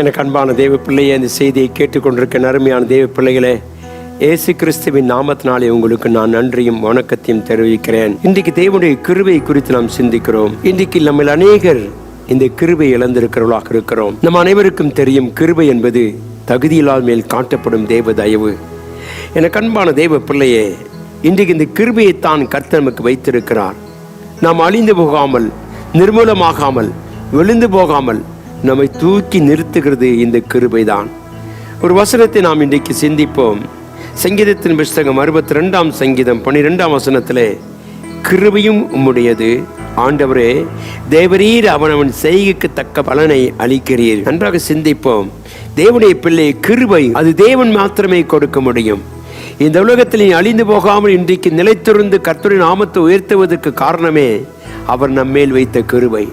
எனக்கு அன்பான தேவ பிள்ளையே இந்த செய்தியை கேட்டுக்கொண்டிருக்க அருமையான தேவ பிள்ளைகளே இயேசு கிறிஸ்துவின் நாமத்தினாலே உங்களுக்கு நான் நன்றியும் வணக்கத்தையும் தெரிவிக்கிறேன். இன்றைக்கு தேவனுடைய கிருவை குறித்து நாம் சிந்திக்கிறோம். இன்றைக்கு நம்ம அநேகர் இந்த கிருவை இழந்திருக்கிறவர்களாக இருக்கிறோம். நம் அனைவருக்கும் தெரியும் கிருவை என்பது தகுதியில்லாத மேல் காட்டப்படும் தேவ தயவு. எனக்கு அன்பான தேவ பிள்ளையே இன்றைக்கு இந்த கிருபையை தான் கர்த்தனுக்கு நமக்கு வைத்திருக்கிறார். நாம் அழிந்து போகாமல் நிர்மூலமாகாமல் விழுந்து போகாமல் நம்மை தூக்கி நிறுத்துகிறது இந்த கிருபைதான். ஒரு வசனத்தை நாம் இன்றைக்கு சிந்திப்போம். சங்கீதத்தின் புஸ்தகம் அறுபத்தி ரெண்டாம் சங்கீதம் பன்னிரெண்டாம் வசனத்தில் கிருபையும் உம்முடையது. ஆண்டவரே தேவரீர் அவனவன் செய்கைக்கு தக்க பலனை அளிக்கிறீர். நன்றாக சிந்திப்போம். தேவனுடைய பிள்ளை கிருபை அது தேவன் மாத்திரமே கொடுக்க முடியும். இந்த உலகத்தில் நீ அழிந்து போகாமல் இன்றைக்கு நிலைத்திருந்து கர்த்தரின் ஆமத்தை உயர்த்துவதற்கு காரணமே அவர் நம்மேல் வைத்த கிருபை.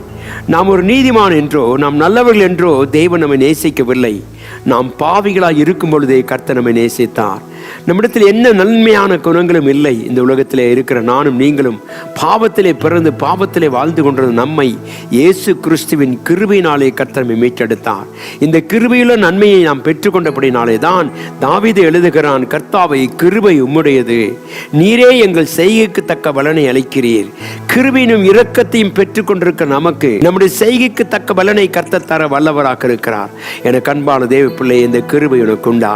நாம் ஒரு நீதிமான் என்றோ நாம் நல்லவர்கள் என்றோ தெய்வம் நம்மை நேசிக்கவில்லை. நாம் பாவிகளாக இருக்கும் பொழுதே கர்த்த நம்மை நேசித்தார். நம்மிடத்தில் என்ன நன்மையான குணங்களும் இல்லை. இந்த உலகத்தில் இருக்கிற நானும் நீங்களும் பாவத்திலே பிறந்து பாவத்திலே வாழ்ந்து கொண்டிருந்த நம்மை இயேசு கிறிஸ்துவின் கிருபையினாலே கர்த்தர் மீட்டெடுத்தார். இந்த கிருபையுள்ள நன்மையை நாம் பெற்றுக்கொண்டபடினாலே தான் தாவீது எழுதுகிறான் கர்த்தாவை கிருபை உம்முடையது. நீரே எங்கள் செய்கைக்கு தக்க பலனை அளிக்கிறீர். கிருபையினும் இரக்கத்தையும் பெற்றுக்கொண்டிருக்க நமக்கு நம்முடைய செய்கைக்கு தக்க பலனை கர்த்த தர வல்லவராக இருக்கிறார். என கண்பான தேவ பிள்ளை இந்த கிருபை உனக்குண்டா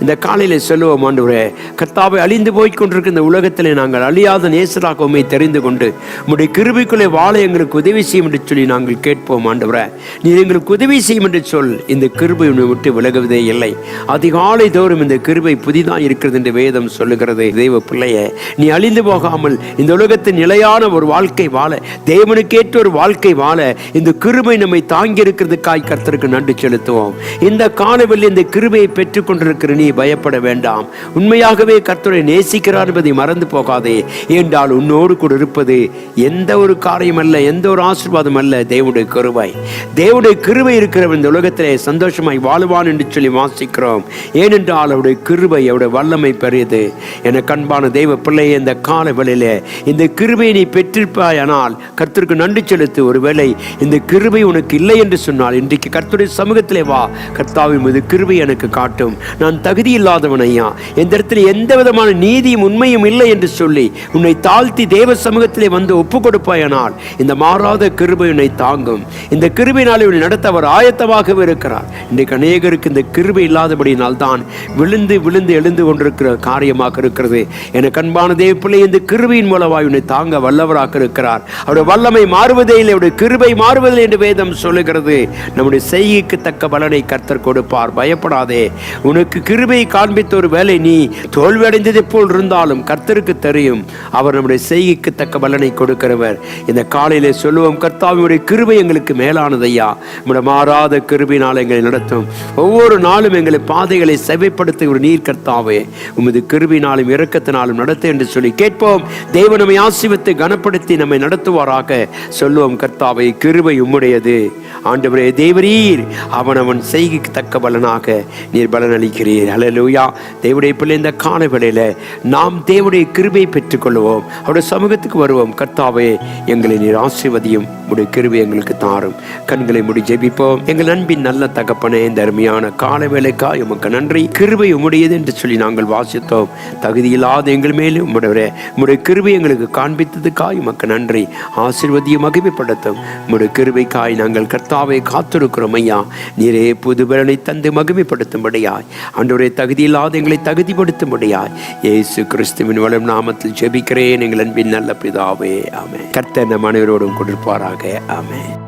இந்த காலையில் சொல்லுவோம் ஆண்டவரே கர்த்தாவை அழிந்து போய் கொண்டிருக்க இந்த உலகத்திலே நாங்கள் அழியாத நேசராக உண்மை தெரிந்து கொண்டு உம்முடைய கிருபைக்குள்ளே வாழ எங்களுக்கு உதவி செய்யும் என்று சொல்லி நாங்கள் கேட்போம் ஆண்டவரே. நீ எங்களுக்கு உதவி செய்யும் என்று சொல் இந்த கிருபை உன்னை விட்டு விலகுவதே இல்லை. அதிகாலை தோறும் இந்த கிருபை புதிதாக இருக்கிறது என்று வேதம் சொல்லுகிறது. தெய்வ பிள்ளைய நீ அழிந்து போகாமல் இந்த உலகத்தின் நிலையான ஒரு வாழ்க்கை வாழ தேவனுக்கேற்ற ஒரு வாழ்க்கை வாழ இந்த கிருபை நம்மை தாங்கி இருக்கிறதுக்காய் கர்த்தருக்கு நன்றி செலுத்துவோம். இந்த காலவில் இந்த கிருபையை பெற்றுக்கொண்டிருக்கிற நீ பயப்பட வேண்டாம். உண்மையாகவே கர்த்தரை நேசிக்கிறார் என்பதை மறந்து போகாதே. என்றால் உன்னோடு கூட இருப்பது எந்த ஒரு காரியம் அல்ல எந்த ஒரு ஆசீர்வாதம் அல்ல தேவனுடைய கருவாய் தேவனுடைய கிருவை இருக்கிறவன் இந்த உலகத்திலே சந்தோஷமாய் வாழுவான் என்று சொல்லி வாசிக்கிறோம். ஏனென்றால் அவருடைய கிருவை அவருடைய வல்லமை பெரியது. என கண்பான தெய்வ பிள்ளை இந்த கால வேளையிலே இந்த கிருபையை நீ பெற்றிருப்பாயானால் கர்த்தருக்கு நன்றி செலுத்து. ஒருவேளை இந்த கிருபை உனக்கு இல்லை என்று சொன்னால் இன்றைக்கு கர்த்தருடைய சமூகத்திலே வா. கர்த்தாவின் மீது கிருபை எனக்கு காட்டும். நான் தகுதி இல்லாதவன் ஐயா. இந்த இடத்துல எந்த விதமான நீதியும் உண்மையும் இல்லை என்று சொல்லி உன்னை தாழ்த்தி தேவ சமூகத்திலே வந்து ஒப்பு கொடுப்பாயனால் இந்த மாறாத கிருபை உன்னை தாங்கும். இந்த கிருபினால் உன்னை நடத்த அவர் ஆயத்தமாகவே இருக்கிறார். இன்றைக்கு அநேகருக்கு இந்த கிருபை இல்லாதபடியினால் தான் விழுந்து விழுந்து எழுந்து கொண்டிருக்கிற காரியமாக இருக்கிறது. எனக்கு அன்பான தேவ பிள்ளை இந்த கிருபையின் மூலமாய் உன்னை தாங்க வல்லவராக இருக்கிறார். அவருடைய வல்லமை மாறுவதே இல்லை அவருடைய கிருபை மாறுவதில்லை என்று வேதம் சொல்லுகிறது. நம்முடைய செய்கைக்கு தக்க பலனை கர்த்தர் கொடுப்பார். பயப்படாதே. உனக்கு கிருபை காண்பித்த ஒரு வேலை நீ தோல்வியடைந்ததை போல் இருந்தாலும் கர்த்தருக்கு தெரியும். அவர் நம்முடைய செய்கைக்கு தக்க பலனை கொடுக்கிறவர். இந்த காலையிலே சொல்லுவோம் கர்த்தாவினுடைய கிருபை எங்களுக்கு மேலானதையா? நம்முடைய மாறாத கிருபினால் எங்களை நடத்தும். ஒவ்வொரு நாளும் எங்களை பாதைகளை செவைப்படுத்துகிற நீர் கர்த்தாவே. உமது கிருபினாலும் இரக்கத்தினாலும் நடத்த என்று சொல்லி கேட்போம். தெய்வ நம்மை ஆசிவத்தை கனப்படுத்தி நம்மை நடத்துவாராக. சொல்லுவோம் கர்த்தாவை கிருபை உம்முடையது. ஆண்டவரே தேவரீர் அவன் அவன் செய்கைக்கு தக்க பலனாக நீர் பலன் அளிக்கிறீர் அலலூயா தேவடைய பிள்ளை இந்த கால நாம் தேவடைய கிருபை பெற்றுக்கொள்வோம். அவருடைய சமூகத்துக்கு வருவோம். கர்த்தாவே எங்களை நீர் ஆசிர்வதியும் உடைய கிருபை எங்களுக்கு தாரும். கண்களை முடி ஜெபிப்போம். எங்கள் அன்பின் நல்ல தகப்பனே இந்த அருமையான கால வேலைக்காய் உமக்கு நன்றி. கிருபை உடையது என்று சொல்லி நாங்கள் வாசித்தோம். தகுதியில்லாத எங்கள் மேலும் உம்முடைய உம்முடைய கிருபை எங்களுக்கு காண்பித்ததுக்காய் உமக்கு நன்றி. ஆசிர்வதியும் மகிமைப்படுத்தும். உம்முடைய கிருபைக்காய் நாங்கள் கர்த்தா கர்த்தாவை காத்திருக்கிறோம் ஐயா. நீரே புதுபலனை தந்து மகிமைப்படுத்தும்படியாய். அன்றைய தகுதியில்லாத எங்களை தகுதிப்படுத்தும்படியாய். இயேசு கிறிஸ்துவின் வளம் நாமத்தில் ஜெபிக்கிறேன் எங்கள் அன்பின் நல்ல பிதாவே. ஆமே கர்த்த நம் அனைவரோடும் கொடுப்பாராக. ஆமே